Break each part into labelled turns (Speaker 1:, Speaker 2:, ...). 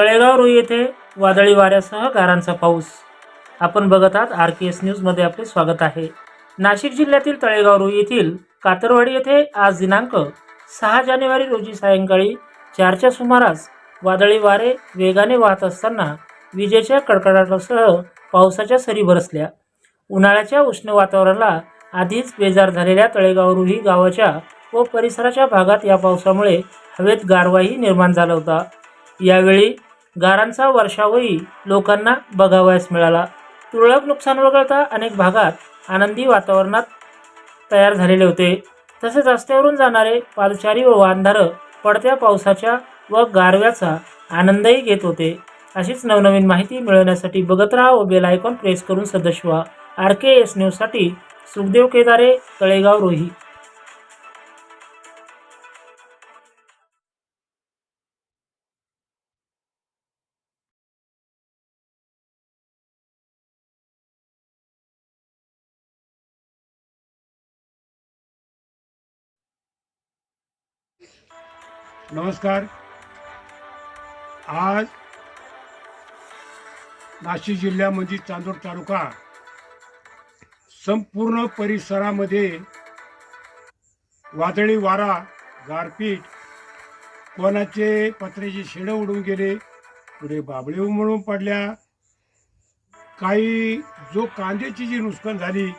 Speaker 1: तळेगाव रुई येथे वादळी वाऱ्यासह गारांचा पाऊस. आपण बघत आहात आर के एस न्यूजमध्ये आपले स्वागत आहे. नाशिक जिल्ह्यातील तळेगाव रुई येथील कातरवाडी येथे आज दिनांक सहा जानेवारी रोजी सायंकाळी चारच्या सुमारास वादळी वारे वेगाने वाहत असताना विजेच्या कडकडाटासह पावसाच्या सरी बरसल्या. उन्हाळ्याच्या उष्ण वातावरणाला आधीच बेजार झालेल्या तळेगाव रुई गावाच्या व परिसराच्या भागात या पावसामुळे हवेत गारवाही निर्माण झाला होता. यावेळी गारांचा वर्षावही लोकांना बघावयास मिळाला. तुरळक नुकसान वगळता अनेक भागात आनंदी वातावरणात तयार झालेले होते. तसेच रस्त्यावरून जाणारे पादचारी व वांधारं पडत्या पावसाच्या व गारव्याचा आनंदही घेत होते. अशीच नवनवीन माहिती मिळवण्यासाठी बघत राहा व बेल आयकॉन प्रेस करून सदस्य व्हा आर के एस न्यूजसाठी सुखदेव केदारे तळेगाव रोही.
Speaker 2: नमस्कार. आज नाशिक जिल्ह्यामध्ये चांदोड तालुका संपूर्ण परिसरामध्ये वादळी वारा गारपीट कोणाचे पत्र्याचे शेडं उडून गेले पुढे बाबळे उमळून पडल्या. काही जो कांद्याची जी नुकसान झाली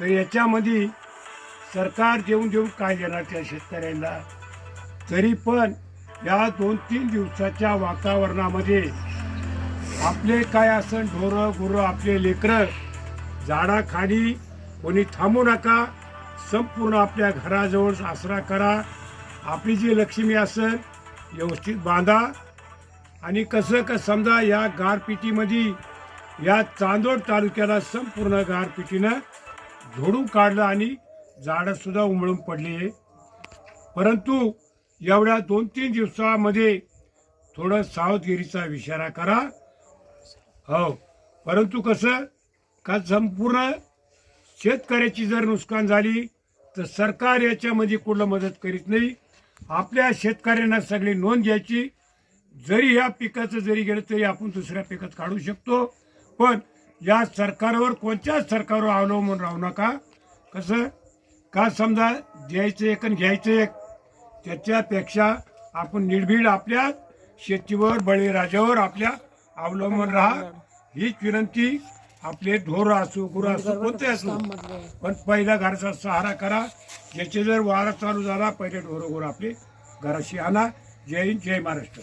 Speaker 2: तर याच्यामध्ये सरकार देऊन देऊन काय देणार त्या शेतकऱ्यांना? तरी पण या दोन तीन दिवसाच्या वातावरणामध्ये आपले काय असं ढोरं गुरं आपले लेकरं झाडाखाली कोणी थांबू नका. संपूर्ण आपल्या घराजवळ आसरा करा. आपली जी लक्ष्मी असेल व्यवस्थित बांधा. आणि कसं का समजा या गारपिटीमध्ये या चांदोड तालुक्याला संपूर्ण गारपिटीनं झोडून काढलं आणि झाडंसुद्धा उमळून पडली. परंतु एवढ्या दोन तीन दिवसामध्ये थोडं सावधगिरीचा इशारा करा. हो. परंतु कसं का संपूर्ण शेतकऱ्याची जर नुकसान झाली तर सरकार याच्यामध्ये कुठलं मदत करीत नाही. आपल्या शेतकऱ्यांना सगळी नोंद घ्यायची. जरी या पिकाचं जरी गेलं तरी आपण दुसऱ्या पिकात काढू शकतो. पण या सरकारवर कोणत्याच सरकारवर अवलंबून राहू नका. कसं का समजा द्यायचं एक आणि घ्यायचं एक त्याच्यापेक्षा आपण निर्भीड आपल्या शेतीवर बळीराजावर आपल्या अवलंबून राहा. हीच विनंती आपले ढोर असो गुरु असो कोणते असो. पण पहिला घराचा सहारा करा. ज्याचे जर वारा चालू झाला पहिले ढोर गुरु आपले घराशी आणा. जय हिंद जय महाराष्ट्र.